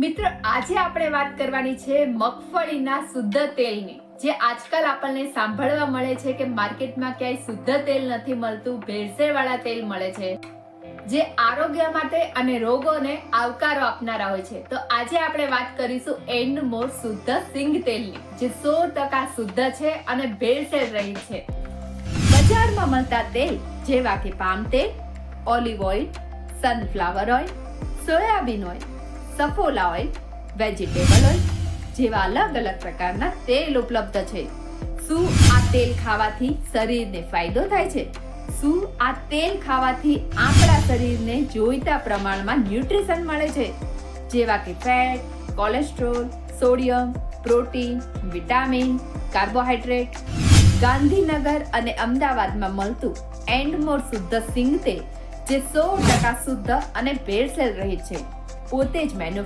મિત્રો, આજે આપણે વાત કરવાની છે મગફળીના શુદ્ધ તેલની. જે આજકાલ આપણને સાંભળવા મળે છે કે માર્કેટમાં ક્યાંય શુદ્ધ તેલ નથી મળતું, ભેળસેળવાળા તેલ મળે છે. જે આરોગ્ય માટે અને રોગોને આવકારો આપનારા હોય છે. તો આજે આપણે વાત કરીશું એન્ડ મોર શુદ્ધ સિંગ તેલની, જે સો ટકા શુદ્ધ છે અને ભેળસેળ રહી છે. બજારમાં મળતા તેલ જેવા કે પામ તેલ, olive oil, sunflower oil, soyabean oil Saffola oil vegetable oil જેવા અલગ અલગ પ્રકારના તેલ ઉપલબ્ધ છે. શું આ તેલ ખાવાથી શરીરને ફાયદો થાય છે? શું આ તેલ ખાવાથી આપણા શરીરને જોઈતા પ્રમાણમાં ન્યુટ્રિશન મળે છે? જેવા કે fat, cholesterol, sodium, protein, vitamin carbohydrate Gandhinagar અને અમદાવાદમાં મળતું એન્ડમોર શુદ્ધ સિંગ તેલ, જે સો ટકા શુદ્ધ અને ભેળસેળ રહી છે. પોતે જ મેન્યુ